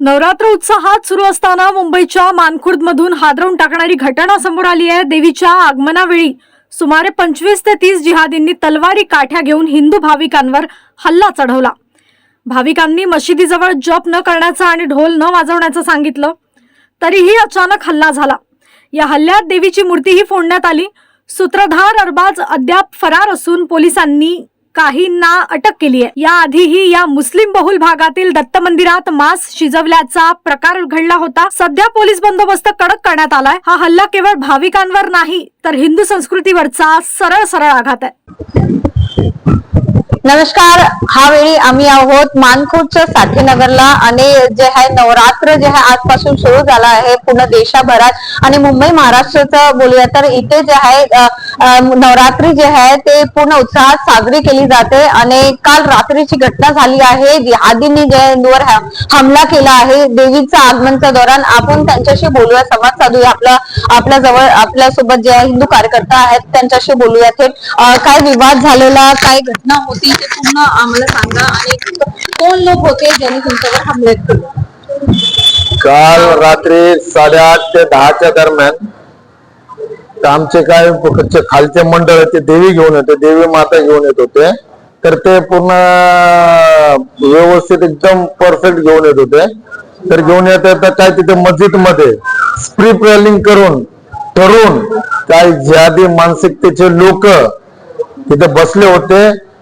नवरात्र उत्साहात सुरू असताना मुंबईच्या मानखुर्द मधून हादरवून टाकणारी घटना समोर आली आहे. देवीच्या आगमनावेळी सुमारे पंचवीस ते तीस जिहादींनी तलवारी काठ्या घेऊन हिंदू भाविकांवर हल्ला चढवला. भाविकांनी मशिदीजवळ जप न करण्याचं आणि ढोल न वाजवण्याचं सांगितलं तरीही अचानक हल्ला झाला. या हल्ल्यात देवीची मूर्तीही फोडण्यात आली. सूत्रधार अरबाज अद्याप फरार असून पोलिसांनी काहींना अटक केली आहे. याआधीही या मुस्लिम बहुल भागातील दत्त मंदिरात मांस शिजवल्याचा प्रकार घडला होता. सध्या पोलीस बंदोबस्त कडक करण्यात आलाय. हा हल्ला केवळ भाविकांवर नाही तर हिंदू संस्कृतीवरचा सरळ सरळ आघात आहे. नमस्कार. हा वेळी आम्ही आहोत मानखुर्दच्या साठेनगरला आणि जे आहे नवरात्र जे आहे आजपासून सुरू झाला आहे पूर्ण देशाभरात. आणि मुंबई महाराष्ट्राचं बोलूया तर इथे जे आहे नवरात्री जे आहे ते पूर्ण उत्साहात साजरी केली जाते. आणि काल रात्रीची घटना झाली आहे. जिहादींनी जे हिंदूवर हमला केला आहे. देवीच्या आगमनच्या दौरान आपण त्यांच्याशी बोलूया. संवाद साधूया. आपला आपल्या जवळ आपल्यासोबत जे हिंदू कार्यकर्ता आहेत त्यांच्याशी बोलूया. थेट काय विवाद झालेला काय घटना होती? ते पूर्ण आम्हाला सांगा आणि कोण लोक होते ज्यांनी तुमच्यावर हमले केले? काल रात्री साडेआठ ते दहाच्या दरम्यान तर आमचे काय खालचे मंडळ ते देवी घेऊन येते देवी माता घेऊन येत होते. तर ते पूर्ण व्यवस्थित एकदम परफेक्ट घेऊन येत होते. तर घेऊन येत तर काय तिथे मस्जिदमध्ये स्प्री प्रेलिंग करून ठरून काय ज्यादी मानसिकतेचे लोक तिथे बसले होते.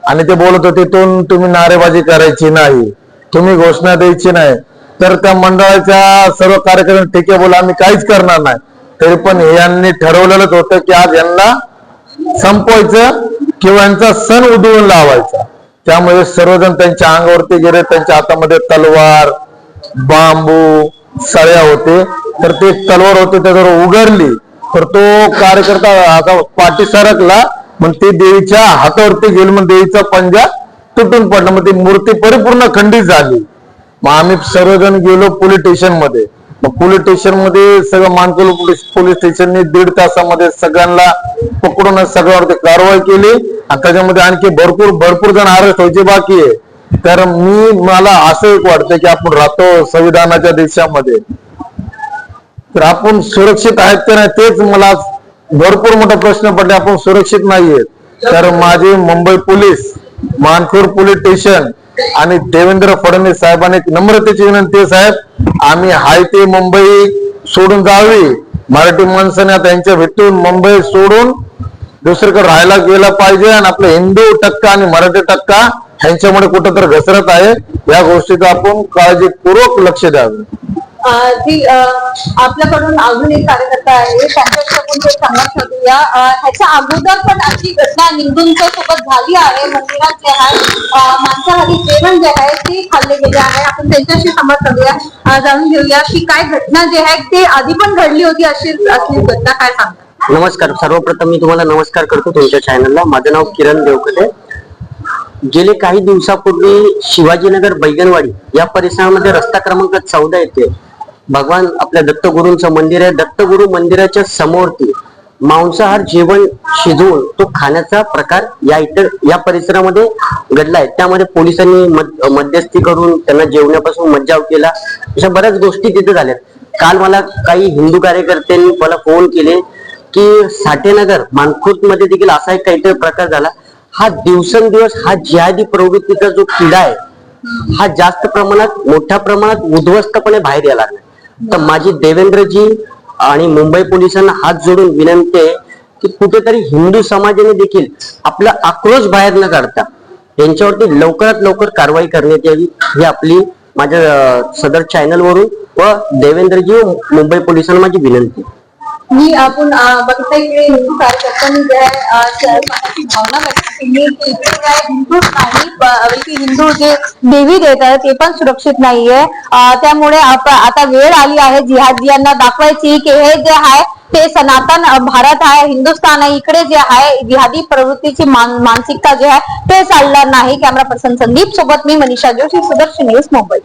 आणि ते बोलत होते तिथून तुम्ही नारेबाजी करायची नाही तुम्ही घोषणा द्यायची नाही. तर त्या मंडळाच्या सर्व कार्यक्रम ठीक आहे बोला आम्ही काहीच करणार नाही. तरी पण यांनी ठरवलेलंच होतं की आज यांना संपवायचं किंवा यांचा सण उधळून लावायचा. त्यामुळे सर्वजण त्यांच्या अंगावरती गेले त्यांच्या हातामध्ये तलवार बांबू सळ्या होते. तर ते तलवार होते त्याच्यावर उघडली. तर तो कार्यकर्ता आता पाठी सरकला मग ते देवीच्या हातावरती गेली मग देवीचा पंजा तुटून पडला मग ती मूर्ती परिपूर्ण खंडित झाली. मग आम्ही सर्वजण गेलो पोलीस स्टेशनमध्ये. मग पोलीस स्टेशनमध्ये सगळं मानकोल पोलीस स्टेशनने दीड तासामध्ये सगळ्यांना पकडून सगळ्यावरती कारवाई केली. आणि त्याच्यामध्ये आणखी भरपूर भरपूर जण अरेस्ट व्हायचे बाकी आहे. तर मी मला असं एक वाटतं की आपण राहतो संविधानाच्या देशामध्ये. तर आपण सुरक्षित आहेत का नाही तेच मला भरपूर मोठा प्रश्न पडले. आपण सुरक्षित नाहीये. तर माझे Mumbai police Mankhurd police station आणि देवेंद्र फडणवीस साहेबांनी एक नम्रतेची विनंती आहे साहेब. आम्ही हाय ते मुंबई सोडून जावी. मराठी माणसाने आता यांच्या भेटून मुंबई सोडून दुसरीकडे राहायला गेला पाहिजे आणि आपलं हिंदू टक्का आणि मराठी टक्का ह्यांच्यामुळे कुठं तर घसरत आहे. या गोष्टीचं आपण काळजीपूर्वक लक्ष द्यावं. जी आपल्याकडून अजून एक कार्यकर्ता आहे त्यांच्याशी ते संवाद साधूया. ह्याच्या अगोदर पण अशी घटना हिंदूंच्या सोबत झाली आहे. मंदिरात जे आहे मांसाहारी जेवण जे आहे ते खाल्ले गेले आहे. आपण त्यांच्याशी संवाद साधूया. जाणून घेऊया की काय घटना जे आहे ते आधी पण घडली होती अशी असली घटना काय सांगतात नमस्कार. सर्वप्रथम मी तुम्हाला नमस्कार करतो तुमच्या चॅनलला माझं नाव किरण देवकते गेले काही दिवसापूर्वी शिवाजीनगर बैगनवाडी या परिसरामध्ये रस्ता क्रमांक चौदा येथे भगवान आपल्या दत्तगुरूंचं मंदिर आहे. दत्तगुरू मंदिराच्या समोरती मांसाहार जेवण शिजवून तो खाण्याचा प्रकार या इतर या परिसरामध्ये घडला आहे. त्यामध्ये पोलिसांनी मध्यस्थी करून त्यांना जेवण्यापासून मज्जाव केला. अशा बऱ्याच गोष्टी तिथे झाल्यात काल मला काही हिंदू कार्यकर्त्यांनी मला फोन केले की साठेनगर मानखुर्दमध्ये देखील असा एक काहीतरी प्रकार झाला. हा दिवसेंदिवस हा जिहादी प्रवृत्तीचा जो किडा आहे हा जास्त प्रमाणात मोठ्या प्रमाणात उद्ध्वस्तपणे बाहेर यायला लागला. तर माझी देवेंद्रजी आणि मुंबई पोलिसांना हात जोडून विनंती आहे की कुठेतरी हिंदू समाजाने देखील आपला आक्रोश बाहेर न काढता यांच्यावरती लवकरात लवकर कारवाई करण्यात यावी ही आपली माझ्या सदर चॅनलवरून व देवेंद्रजी व मुंबई पोलिसांना माझी विनंती आहे. मी आपण अं, बघता इकडे हिंदू कार्यकर्त्यांनी जे आहे भावना व्यक्त केली की हिंदू नाही की हिंदू जे देवी देत आहे ते पण सुरक्षित नाहीये. त्यामुळे आता वेळ आली आहे जिहादियांना दाखवायची की हे जे आहे ते सनातन भारत आहे हिंदुस्थान आहे इकडे जे आहे जिहादी प्रवृत्तीची मानसिकता जे आहे ते चालणार नाही. कॅमेरा पर्सन संदीप सोबत मी मनीषा जोशी सुदर्शन न्यूज मुंबई.